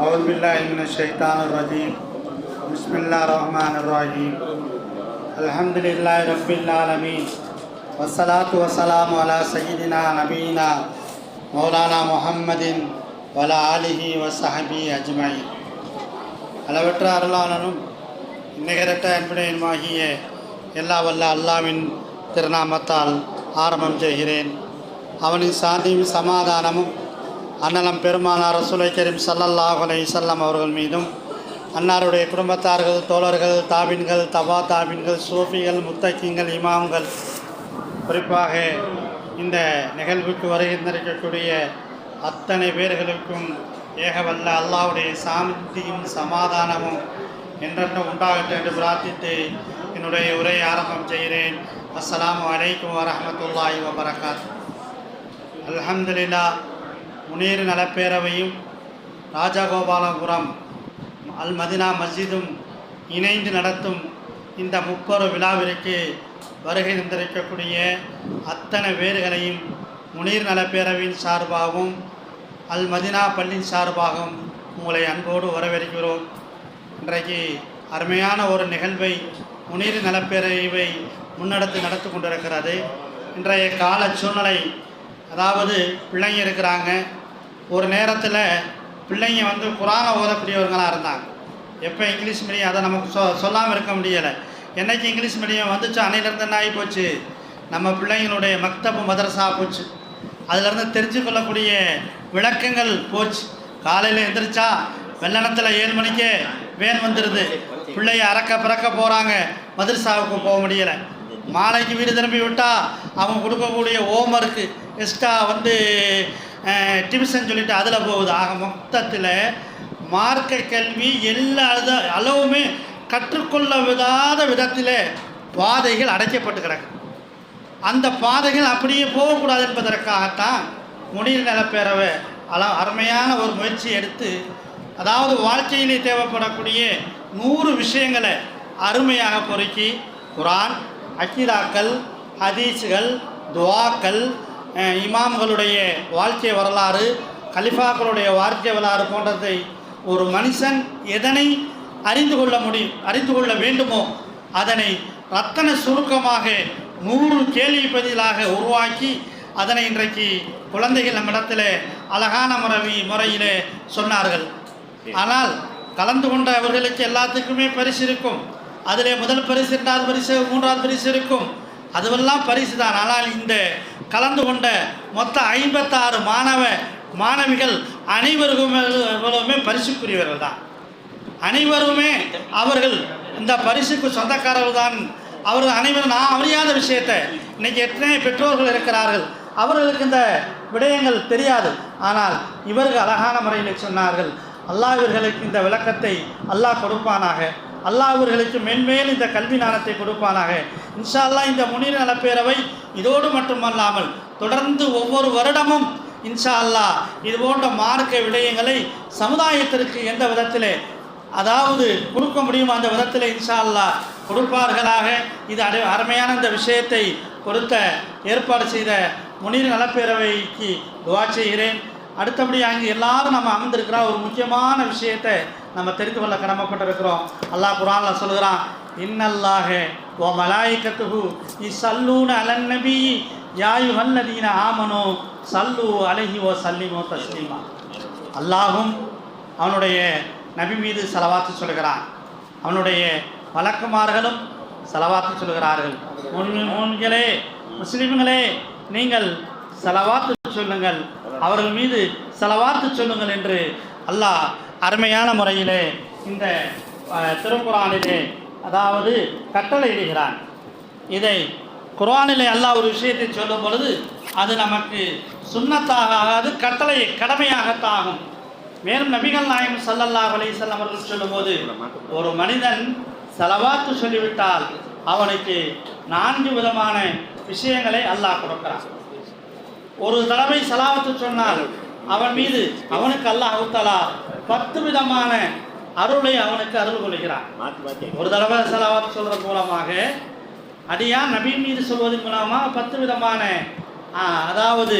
அவுதுபில்லாஹிமின்ஷைத்தானுரஜீம் பிஸ்மில்லா ரஹ்மான் ரஹீம் அலமதுல்லாய் ரபில்லாலமீன் வசலாத்து வசலாம் அலா சையீதினா நபீனா மௌலானா முஹம்மதின் வல ஆலிஹி வசஹபி அஜ்மை அளவற்ற அருளாளனும் நிகரட்ட அன்பினையுமாகிய எல்லா வல்ல அல்லாவின் திருநாமத்தால் ஆரம்பம் செய்கிறேன். அவனின் சாந்தியும் சமாதானமும் அன்னலம் பெருமானார் ரசூலை கரீம் சல்லல்லாஹலை சல்லம் அவர்கள் மீதும் அன்னாருடைய குடும்பத்தார்கள் தோழர்கள் தாபின்கள் தபா தாபின்கள் சோஃபிகள் முத்தக்கிங்கள் இமாம்கள் குறிப்பாக இந்த நிகழ்வுக்கு வருகின்றிருக்கக்கூடிய அத்தனை பேர்களுக்கும் ஏகவல்ல அல்லாவுடைய சாந்தியும் சமாதானமும் என்றென்றும் உண்டாகட்டும் என்று பிரார்த்தித்து என்னுடைய உரையை ஆரம்பம் செய்கிறேன். அஸ்ஸலாமு வலைக்கம் வரமத்துல்லாஹி வபரகாத். அல்ஹம்துலில்லா முனீர் நலப்பேரவையும் ராஜகோபாலபுரம் அல் மதினா மஸ்ஜிதும் இணைந்து நடத்தும் இந்த முப்பொரு விழாவிற்கு வருகை தந்திருக்கக்கூடிய அத்தனை பேர்களையும் முனீர் நலப்பேரவையின் சார்பாகவும் அல் மதினா பள்ளியின் சார்பாகவும் உங்களை அன்போடு வரவேற்கிறோம். இன்றைக்கு அருமையான ஒரு நிகழ்வை முனீர் நலப்பேரவை முன்னெடுத்து நடத்தி கொண்டிருக்கிறது. இன்றைய கால சூழ்நிலை அதாவது பிள்ளைங்க இருக்கிறாங்க ஒரு நேரத்தில் பிள்ளைங்க வந்து குரானை ஓதக்கூடியவர்களாக இருந்தாங்க. எப்போ இங்கிலீஷ் மீடியம் அதை நமக்கு சொ சொல்லாமல் இருக்க முடியலை. என்னைக்கு இங்கிலீஷ் மீடியம் வந்துச்சு அன்னையிலேருந்து என்ன ஆகி போச்சு நம்ம பிள்ளைங்களுடைய மக்தப்பு மதரசா போச்சு. அதிலேருந்து தெரிஞ்சு கொள்ளக்கூடிய விளக்கங்கள் போச்சு. காலையில் எந்திரிச்சா வெள்ளனத்தில் ஏழு மணிக்கே வேன் வந்துடுது பிள்ளைய அறக்க பிறக்க போகிறாங்க மதரசாவுக்கு போக முடியலை. மாலைக்கு வீடு திரும்பி விட்டால் அவங்க கொடுக்கக்கூடிய ஹோம்ஒர்க்கு எக்ஸ்ட்ரா வந்து டிவிஷன் சொல்லிட்டு அதில் போகுது. ஆக மொத்தத்தில் மார்க்க கல்வி எல்லா அளவுமே கற்றுக்கொள்ள விடாத விதத்தில் பாதைகள் அடைக்கப்பட்டு கிடக்கு அந்த பாதைகள் அப்படியே போகக்கூடாது என்பதற்காகத்தான் முனீர் நலப்பேரவை அள அருமையான ஒரு முயற்சி எடுத்து அதாவது வாழ்க்கையிலே தேவைப்படக்கூடிய நூறு விஷயங்களை அருமையாக பொறுக்கி குரான் அக்கீதாக்கள் ஹதீஸுகள் துவாக்கள் இமாம்களுடைய வாழ்க்கை வரலாறு கலிஃபாக்களுடைய வாழ்க்கை வரலாறு போன்றதை ஒரு மனுஷன் எதனை அறிந்து கொள்ள முடியும் அறிந்து கொள்ள வேண்டுமோ அதனை ரத்தன சுருக்கமாக நூறு கேள்வி பதிலாக உருவாக்கி அதனை இன்றைக்கு குழந்தைகள் நம்மிடத்தில் அழகான முறை முறையிலே சொன்னார்கள். ஆனால் கலந்து கொண்ட அவர்களுக்கு எல்லாத்துக்குமே பரிசு இருக்கும். அதிலே முதல் பரிசு இரண்டாவது பரிசு மூன்றாவது பரிசு இருக்கும். அதுவெல்லாம் பரிசு தான் ஆனால் இந்த கலந்து கொண்ட மொத்த ஐம்பத்தாறு மாணவ மாணவிகள் அனைவருக்குமே பரிசுக்குரியவர்கள் தான். அனைவருமே அவர்கள் இந்த பரிசுக்கு சொந்தக்காரர்கள் தான். அவர்கள் அனைவரும் நான் அறியாத விஷயத்தை. இன்னைக்கு எத்தனை பெற்றோர்கள் இருக்கிறார்கள். அவர்களுக்கு இந்த விடயங்கள் தெரியாது. ஆனால் இவர்கள் அழகான முறையில் சொன்னார்கள் அல்லாஹ் இவர்களுக்கு இந்த விளக்கத்தை அல்லாஹ் கொடுப்பானாக. அல்லாஹ் இவர்களுக்கு மென்மேல் இந்த கல்வி ஞானத்தை கொடுப்பானாக. இன்ஷா அல்லாஹ் இந்த முனிர் நலப்பேரவை இதோடு மட்டுமல்லாமல் தொடர்ந்து ஒவ்வொரு வருடமும் இன்ஷா அல்லாஹ் இது போன்ற மார்க்க விடயங்களை சமுதாயத்திற்கு எந்த விதத்திலே அதாவது கொடுக்க முடியுமோ அந்த விதத்தில் இன்ஷா அல்லாஹ் கொடுப்பார்களாக. இது அரு அருமையான இந்த விஷயத்தை கொடுத்த ஏற்பாடு செய்த முனிர் நலப்பேரவைக்கு துவா செய்கிறேன். அடுத்தபடி அங்கே எல்லாரும் நம்ம அமர்ந்திருக்கிறோம் ஒரு முக்கியமான விஷயத்தை நம்ம தெரிந்து கொள்ள கடமைப்பட்டிருக்கிறோம். அல்லாஹ் குரானில் சொல்கிறான் இன்னல்லாக ஓ மலாய்கத்துஹு இ சல்லூன் அலன் நபி யாயு வல்லதீன ஆமனோ சல்லு அலஹி ஓ சல்லிமோ தஸ்லீமா. அல்லாஹும் அவனுடைய நபி மீது செலவாத்து சொல்கிறான் அவனுடைய வழக்குமார்களும் செலவாத்து சொல்கிறார்கள் முன்- முன்களே முஸ்லிம்களே நீங்கள் செலவாத்து சொல்லுங்கள். அவர்கள் மீது செலவாத்து சொல்லுங்கள் என்று அல்லாஹ் அருமையான முறையிலே இந்த திருக்குறானிலே அதாவது கட்டளையிடுகிறான் இதை குரானிலே அல்லாஹ் ஒரு விஷயத்தை சொல்லும் பொழுது அது நமக்கு சுண்ணத்தாக ஆகாது கட்டளை கடமையாகத்தாகும் மேலும் நபிகள் நாயகம் சல்லல்லா அலைஹி அவர்கள் சொல்லும்போது ஒரு மனிதன் செலவாத்து சொல்லிவிட்டால் அவனுக்கு நான்கு விதமான விஷயங்களை அல்லாஹ் கொடுக்கிறான். ஒரு தடவை செலாவத்து சொன்னால் அவன் மீது அவனுக்கு அல்லாஹ் தஆலா பத்து விதமான அருளை அவனுக்கு அருள் கொள்கிறான். ஒரு தடவை செலவாத்து சொல்றது மூலமாக அடியான் நபி மீது சொல்வதன் மூலமாக பத்து விதமான அதாவது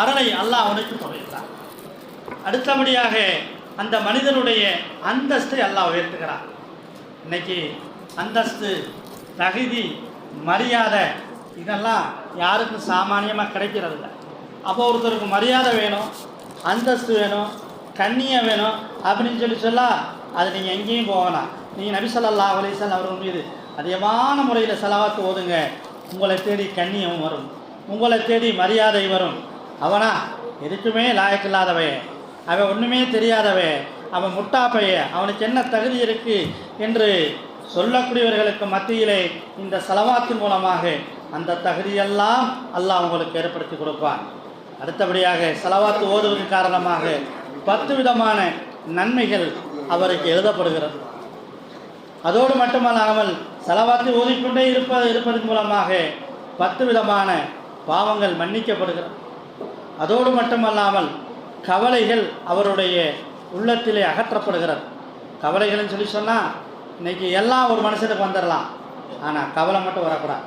அருளை அல்லாஹ் அவனுக்கு தொடர்கிறான் அடுத்தபடியாக அந்த மனிதனுடைய அந்தஸ்தை அல்லாஹ் உயர்த்துகிறான். இன்னைக்கு அந்தஸ்து தகுதி மரியாதை இதெல்லாம் யாருக்கும் சாமானியமாக கிடைக்கிறதில்ல. அப்போ ஒருத்தருக்கு மரியாதை வேணும் அந்தஸ்து வேணும் கண்ணியம் வேணும் அப்படின்னு சொல்லி சொல்லா அது நீங்கள் எங்கேயும் போகலாம் நீங்கள் நபி ஸல்லல்லாஹு அலைஹி அவர்கள் மீது அதிகமான முறையில் செலவாத்து ஓதுங்க. உங்களை தேடி கண்ணியம் வரும். உங்களை தேடி மரியாதை வரும். அவனா எதுக்குமே லாயக்கில்லாதவன் அவன் ஒன்றுமே தெரியாதவன். அவன் முட்டாப்பைய அவனுக்கு என்ன தகுதி இருக்குது என்று சொல்லக்கூடியவர்களுக்கு மத்தியிலே இந்த செலவாத்தின் மூலமாக அந்த தகுதியெல்லாம் அல்லாஹ் உங்களுக்கு ஏற்படுத்தி கொடுப்பான். அடுத்தபடியாக செலவாத்து ஓதுவதன் காரணமாக பத்து விதமான நன்மைகள் அவருக்கு எழுதப்படுகிறது. அதோடு மட்டுமல்லாமல் செலவாத்து ஓதிக்கொண்டே இருப்ப இருப்பதன் மூலமாக பத்து விதமான பாவங்கள் மன்னிக்கப்படுகிறது. அதோடு மட்டுமல்லாமல் கவலைகள் அவருடைய உள்ளத்திலே அகற்றப்படுகிறது. கவலைகள்னு சொல்லி சொன்னால் இன்னைக்கு எல்லாம் ஒரு மனுஷனுக்கு வந்துடலாம் ஆனால் கவலை மட்டும் வரக்கூடாது.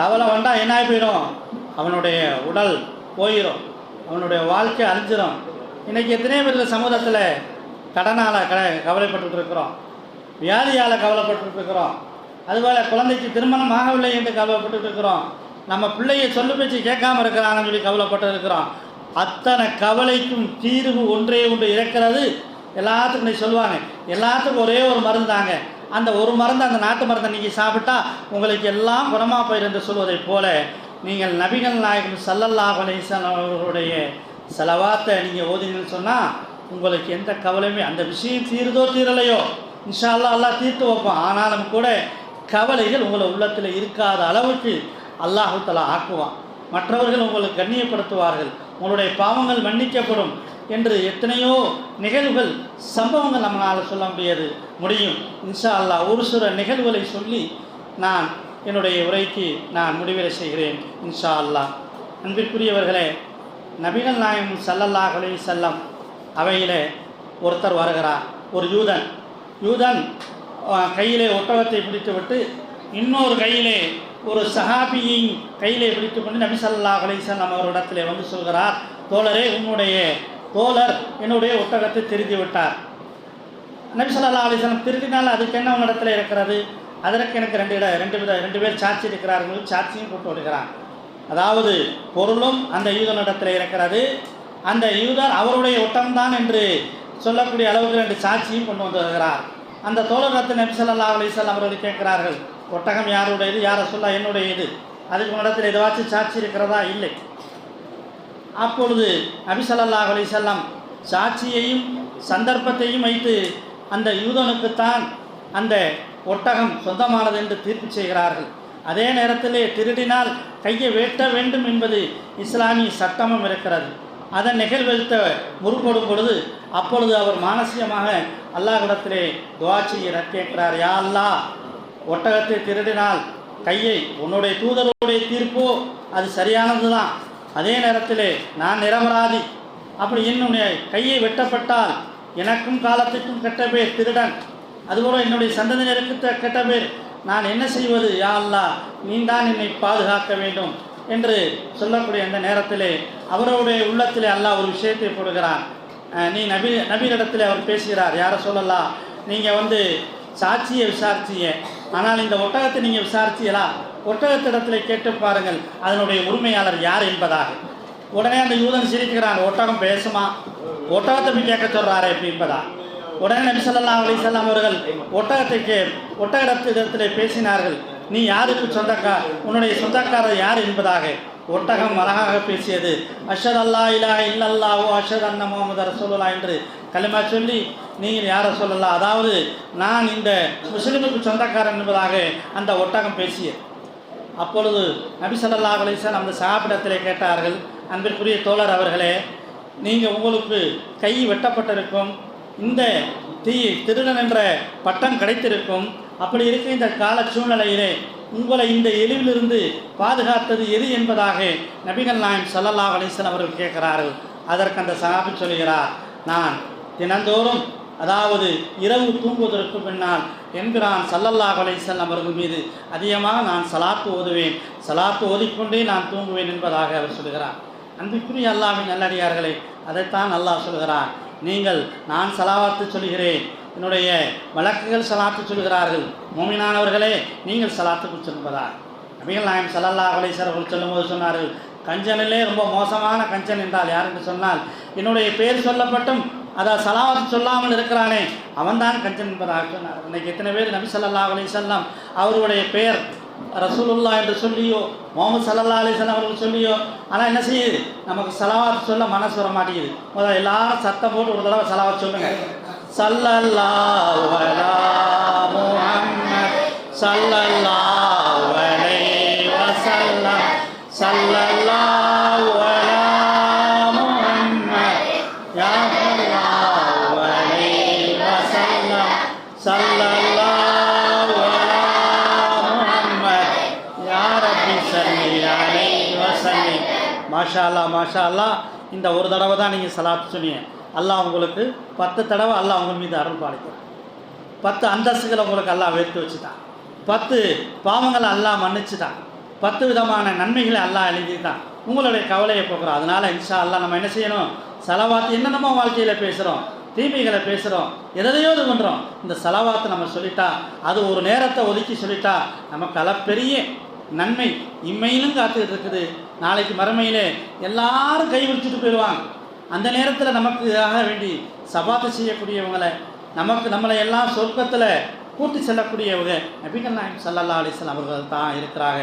கவலை வந்தால் என்ன ஆகி போயிடும்? அவனுடைய உடல் போயிடும் அவனுடைய வாழ்க்கை அழிஞ்சிடும் இன்றைக்கி எத்தனையோ பேர் சமூகத்தில் கடனால் க கவலைப்பட்டுருக்கிறோம் வியாதியால் கவலைப்பட்டுருக்கிறோம் அதுபோல் குழந்தைக்கு திருமணம் ஆகவில்லை என்று கவலைப்பட்டு இருக்கிறோம் நம்ம பிள்ளையை சொல்லு பேச்சு கேட்காம இருக்கிறான்னு சொல்லி கவலைப்பட்டு இருக்கிறோம் அத்தனை கவலைக்கும் தீர்வு ஒன்றே ஒன்று இருக்கிறது. எல்லாத்துக்கும் நீ சொல்லுவாங்க எல்லாத்துக்கும் ஒரே ஒரு மருந்தாங்க. அந்த ஒரு மருந்து அந்த நாட்டு மருந்தை நீங்கள் சாப்பிட்டா உங்களுக்கு எல்லாம் குணமாக போயிருந்து சொல்வதைப் போல நீங்கள் நபிகள் நாயகம் சல்லல்லாஹ் அலைஹிஸ்ஸலாம் அவர்களுடைய செலவாத்தை நீங்கள் ஓதினீங்கன்னு சொன்னால் உங்களுக்கு எந்த கவலையுமே அந்த விஷயம் தீருதோ தீரலையோ இன்ஷா எல்லாம் அல்லாஹ் தீர்த்து வைப்போம். ஆனாலும் கூட கவலைகள் உங்களை உள்ளத்தில் இருக்காத அளவுக்கு அல்லாஹுத்தலா ஆக்குவான். மற்றவர்கள் உங்களை கண்ணியப்படுத்துவார்கள். உங்களுடைய பாவங்கள் மன்னிக்கப்படும் என்று எத்தனையோ நிகழ்வுகள் சம்பவங்கள் நம்மளால் சொல்ல முடியாது முடியும். இன்ஷா அல்லாஹ் ஒரு சில நிகழ்வுகளை சொல்லி நான் என்னுடைய உரைக்கு நான் முடிவுரை செய்கிறேன் இன்ஷா அல்லாஹ் அன்பிற்குரியவர்களே நபிகள் நாயம் ஸல்லல்லாஹு செல்லம் அவையிலே ஒருத்தர் வருகிறார் ஒரு யூதன். யூதன் கையிலே ஒட்டகத்தை பிடித்துவிட்டு இன்னொரு கையிலே ஒரு சஹாபியின் கையிலே பிடித்துக்கொண்டு நபி ஸல்லல்லாஹு அலிசல்லாம் அவரிடத்திலே வந்து சொல்கிறார் தோழரே உன்னுடைய தோழர் என்னுடைய ஒட்டகத்தை திருதி விட்டார். நபி ஸல்லல்லாஹு அலிசல்லாம் திருதினால் திருத்தினால் அதுக்கு என்ன உன்னிடத்தில் இருக்கிறது? அதற்கு எனக்கு ரெண்டு இட ரெண்டு வித ரெண்டு பேர் சாட்சி இருக்கிறார்கள். சாட்சியும் கொண்டு வருகிறான் அதாவது பொருளும் அந்த யூதனிடத்தில் இருக்கிறது. அந்த யூதர் அவருடைய ஒட்டம்தான் என்று சொல்லக்கூடிய அளவுக்கு ரெண்டு சாட்சியும் கொண்டு வந்து வருகிறார் அந்த தோழரத்து நபி ஸல்லல்லாஹு அலைஹி அவர்கள் கேட்கிறார்கள் ஒட்டகம் யாருடையது? யாரை சொல்ல என்னுடைய இது அதுக்கு உன்னிடத்தில் எதுவாச்சும் சாட்சி இருக்கிறதா? இல்லை. அப்பொழுது நபி ஸல்லல்லாஹு அலைஹி சாட்சியையும் சந்தர்ப்பத்தையும் வைத்து அந்த யூதனுக்குத்தான் அந்த ஒட்டகம் சொந்தமானது என்று தீர்ப்பு செய்கிறார்கள். அதே நேரத்திலே திருடினால் கையை வெட்ட வேண்டும் என்பது இஸ்லாமிய சட்டமும் இருக்கிறது. அதை நிகழ்வெழுத்த முற்படும் பொழுது அப்பொழுது அவர் மானசீகமாக அல்லாஹிடத்திலே துவா செய்ய கேட்கிறார் யா அல்லாஹ் ஒட்டகத்தை திருடினால் கையை உன்னுடைய தூதருடைய தீர்ப்போ? அது சரியானது தான் அதே நேரத்திலே நான் நிரபராதி. அப்படி என்னுடைய கையை வெட்டப்பட்டால் எனக்கும் காலத்துக்கும் கெட்ட பேர் திருடன். அதுபோல என்னுடைய சந்ததியினருக்கு கெட்ட பேர் நான் என்ன செய்வது? யா அல்லா நீ தான் என்னை பாதுகாக்க வேண்டும் என்று சொல்லக்கூடிய அந்த நேரத்திலே அவருடைய உள்ளத்திலே அல்லாஹ் ஒரு விஷயத்தை போடுகிறான். நீ நபி நபியிடத்தில் அவர் பேசுகிறார் யாரை சொல்லலாம் நீங்கள் வந்து சாட்சியை விசாரிச்சீங்க. ஆனால் இந்த ஒட்டகத்தை நீங்கள் விசாரிச்சீங்களா ஒட்டகத்திடத்தில் கேட்டு பாருங்கள் அதனுடைய உரிமையாளர் யார் என்பதாக. உடனே அந்த யூதன் சிரிக்கிறான் ஒட்டகம் பேசுமா? ஒட்டகத்தை போய் கேட்க சொல்கிறாரே எப்படி என்பதா? உடனே நபி ஸல்லல்லாஹு அலைஹி வஸல்லம் அவர்கள் ஒட்டகத்துக்கு ஒட்டகத்திடத்திலே பேசினார்கள். நீ யாருக்கு சொந்தக்கா? உன்னுடைய சொந்தக்காரர் யார் என்பதாக. ஒட்டகம் அழகாக பேசியது. அஷத் அல்லா இலா இல்லல்லாஹு அஷத் அன்ன முகமது ரசோல்லா என்று கலிமா சொல்லி நீங்கள் யாரை சொல்லலாம் அதாவது நான் இந்த முஸ்லிமுக்கு சொந்தக்காரன் என்பதாக அந்த ஒட்டகம் பேசியது. அப்பொழுது நபிசல்லா அலிசன் அந்த சாப்பிடத்திலே கேட்டார்கள் அன்பிற்குரிய தோழர் அவர்களே நீங்கள் உங்களுக்கு கை வெட்டப்பட்டிருக்கும் இந்த தீ திருடன் என்ற பட்டம் கிடைத்திருக்கும். அப்படி இருக்க இந்த கால சூழ்நிலையிலே உங்களை இந்த எளிவிலிருந்து பாதுகாத்தது எது என்பதாக நபிகள் நாயம் சல்லல்லா அலைஹி அவர்கள் கேட்கிறார்கள். அதற்கு அந்த சகாபி சொல்கிறார் நான் தினந்தோறும் அதாவது இரவு தூங்குவதற்கு பின்னால் என்கிறான் சல்லல்லா அலைஹி அவர்கள் மீது. அதிகமாக நான் சலாத்து ஓதுவேன். சலாத்து ஓதிக்கொண்டே நான் தூங்குவேன் என்பதாக அவர் சொல்கிறார். அன்புக்குரிய அல்லாவின் நல்லடியார்களை அதைத்தான் அல்லாஹ் சொல்கிறான். நீங்கள் நான் சலாவாத்து சொல்கிறேன் என்னுடைய வழக்குகள் சலாத்து சொல்கிறார்கள் மோமினானவர்களே நீங்கள் சலாத்துக்கு சொல்வதா நபிகள் நாயம் சல்லல்லா அலேசர் அவர்கள் சொல்லும்போது சொன்னார்கள் கஞ்சனிலே ரொம்ப மோசமான கஞ்சன் என்றால் யார்? என்று சொன்னால் என்னுடைய பேர் சொல்லப்பட்டும் அதை சலாவத்து சொல்லாமல் இருக்கிறானே அவன்தான் கஞ்சன் என்பதாக சொன்னார் இன்னைக்கு எத்தனை பேர் நபி சல்லா அலி வஸல்லம் அவருடைய பெயர் ரசூலுல்லா என்று சொல்லியோ முகமது சல்லா அலிஸ்லாம் அவர்கள் சொல்லியோ ஆனால் என்ன செய்யுது? நமக்கு சலாவாத் சொல்ல மனசு வர மாட்டேங்குது. முதல்ல எல்லாரும் சத்தம் போட்டு ஒரு தடவை சலாவாத் சொல்லுங்க. சல்லல்லா சல்லல்லா மாஷா அல்லாஹ் மாஷா அல்லாஹ் இந்த ஒரு தடவை தான் நீங்கள் சலாத் சொன்னீங்க. அல்லாஹ் உங்களுக்கு பத்து தடவை அல்லாஹ் உங்கள் மீது அருள் பாலிக்கிறான். பத்து அந்தஸ்துகளை உங்களுக்கு அல்லாஹ் உயர்த்தி வச்சுட்டான். பத்து பாவங்களை அல்லாஹ் மன்னிச்சுட்டான். பத்து விதமான நன்மைகளை அல்லாஹ் எழுதிட்டான் உங்களுடைய கவலையை போக்குறோம். அதனால் இன்ஷா அல்லாஹ் நம்ம என்ன செய்யணும்? செலவாத்து என்ன நம்ம வாழ்க்கையில் பேசுகிறோம் தீமைகளை பேசுகிறோம் எதையோ இது பண்ணுறோம் இந்த செலவாத்தை நம்ம சொல்லிட்டா அது ஒரு நேரத்தை ஒதுக்கி சொல்லிட்டா நமக்கு அளப்பெரிய நன்மை இம்மையிலும் காத்துக்கிட்டு இருக்குது. நாளைக்கு மறுமையிலே எல்லாரும் கை விரிச்சுட்டு போயிடுவாங்க. அந்த நேரத்தில் நமக்கு ஆக வேண்டி சபாத்தை செய்யக்கூடியவங்களை நமக்கு நம்மளை எல்லாம் சொர்க்கத்தில் கூட்டி செல்லக்கூடியவங்க நபிகள் நாயம் சல்லல்லா அலிஸ்லாம் அவர்கள் தான் இருக்கிறாங்க.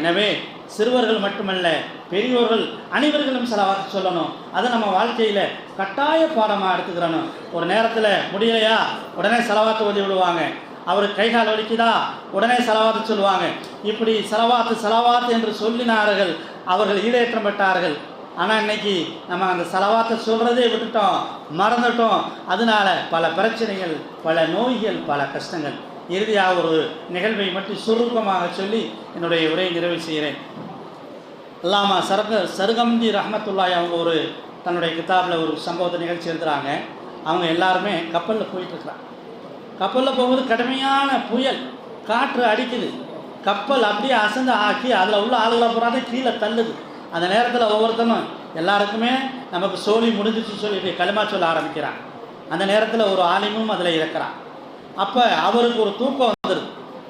எனவே சிறுவர்கள் மட்டுமல்ல பெரியோர்கள் அனைவர்களும் செலவாக்கு சொல்லணும். அதை நம்ம வாழ்க்கையில் கட்டாய பாடமாக எடுத்துக்கிறணும். ஒரு நேரத்தில் முடியலையா? உடனே செலவாக்க ஓதி விடுவாங்க. அவர் கைகால் வலிக்குதா? உடனே செலவாத்து சொல்லுவாங்க. இப்படி செலவாத்து செலவாத்து என்று சொல்லினார்கள். அவர்கள் ஈடேற்றம் பெற்றார்கள். ஆனால் இன்னைக்கு நம்ம அந்த செலவாத்தை சொல்கிறதே விட்டுட்டோம். மறந்துட்டோம். அதனால பல பிரச்சனைகள் பல நோய்கள் பல கஷ்டங்கள். இறுதியாக ஒரு நிகழ்வை மட்டும் சுருக்கமாக சொல்லி என்னுடைய உரையை நிறைவு செய்கிறேன். அல்லாமா சரக சருகம்தி ரஹமத்துல்லாய் அவங்க ஒரு தன்னுடைய கிதாபில் ஒரு சம்பவத்தை நிகழ்ச்சி எழுதுகிறாங்க அவங்க எல்லாருமே கப்பலில் போயிட்டுருக்குறாங்க கப்பலில் போகும்போது கடுமையான புயல் காற்று அடிக்குது. கப்பல் அப்படியே அசந்து ஆக்கி அதில் உள்ள ஆளுகளை போகிறாங்க கீழே தள்ளுது. அந்த நேரத்தில் ஒவ்வொருத்தனும் எல்லாருக்குமே நமக்கு சோழி முடிஞ்சிச்சு சொல்லிட்டு களிமா சொல்ல ஆரம்பிக்கிறான். அந்த நேரத்தில் ஒரு ஆலிமும் அதில் இருக்கிறான் அப்போ அவருக்கு ஒரு தூக்கம் வந்துடுது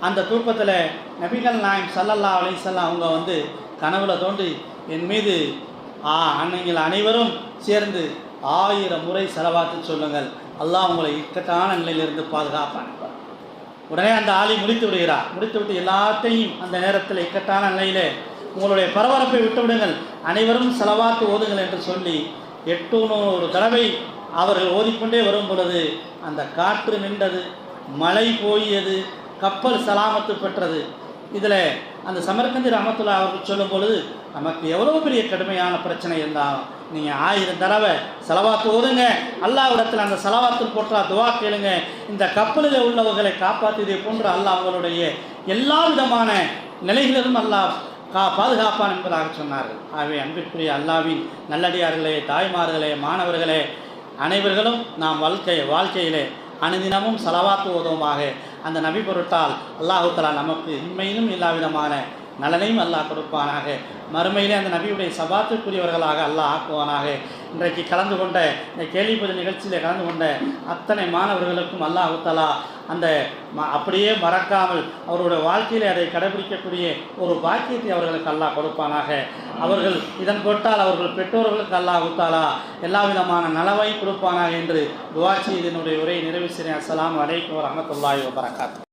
அந்த தூக்கத்தில் நபிகள் நாயம் சல்லல்லா அலிசல்லாம் அவங்க வந்து கனவுல தோண்டி என் மீது ஆ அன்னைங்கள் அனைவரும் சேர்ந்து ஆயிரம் முறை செலவாத்து சொல்லுங்கள். அல்லாஹ் உங்களை இக்கட்டான நிலையிலிருந்து பாதுகாப்பான். உடனே அந்த ஆளை முடித்து விடுகிறார். முடித்து விட்டு எல்லாத்தையும் அந்த நேரத்தில் இக்கட்டான நிலையிலே உங்களுடைய பரபரப்பை விட்டுவிடுங்கள். அனைவரும் செலவாத்து ஓதுங்கள் என்று சொல்லி எட்டுநூறு தடவை அவர்கள் ஓதிக்கொண்டே வரும் பொழுது அந்த காற்று நின்றது மழை போயியது கப்பல் சலாமத்து பெற்றது. இதில் அந்த சமர்கந்தி ரமத்துல்லா அவர்கள் சொல்லும் பொழுது நமக்கு எவ்வளோ பெரிய கடுமையான பிரச்சனை இருந்தாலும் நீங்கள் ஆயிரம் தடவை செலவாத்து ஓதுங்க. அல்லாவிடத்தில் அந்த செலவாத்தில் போட்டா துவா கேளுங்க. இந்த கப்பலில் உள்ளவர்களை காப்பாற்றியதை போன்று அல்லாஹ் அவங்களுடைய எல்லா விதமான நிலைகளிலும் அல்லாஹ் கா பாதுகாப்பான் என்பதாக சொன்னார்கள். ஆகவே அன்பிற்குரிய அல்லாவின் நல்லடியார்களே தாய்மார்களே மாணவர்களே அனைவர்களும் நாம் வாழ்க்கை வாழ்க்கையிலே அனுதினமும் செலவாத்து உதவுமாக அந்த நபி பொருட்டால் அல்லாஹு தலா நமக்கு இன்மையிலும் எல்லா விதமான நலனையும் அல்லாஹ் கொடுப்பானாக. மறுமையிலே அந்த நபியுடைய சபாத்துக்குரியவர்களாக அல்லாஹ் ஆக்குவானாக. இன்றைக்கு கலந்து கொண்ட இந்த கேள்விப்பதி நிகழ்ச்சியில் கலந்து கொண்ட அத்தனை மாணவர்களுக்கும் அல்லாஹு அந்த ம அப்படியே மறக்காமல் அவருடைய வாழ்க்கையிலே அதை கடைபிடிக்கக்கூடிய ஒரு பாக்கியத்தை அவர்களுக்கு அல்லாஹ் கொடுப்பானாக. அவர்கள் இதன் கொட்டால் அவர்கள் பெற்றோர்களுக்கு அல்லாஹ் உத்தாலா எல்லா விதமான நலவை கொடுப்பானாக என்று துவா இதனுடைய உரையை நிறைவு செய்கிறேன். அஸ்லாம் அலைக்கும் வரமத்துல்லாய் வபரகாத்து.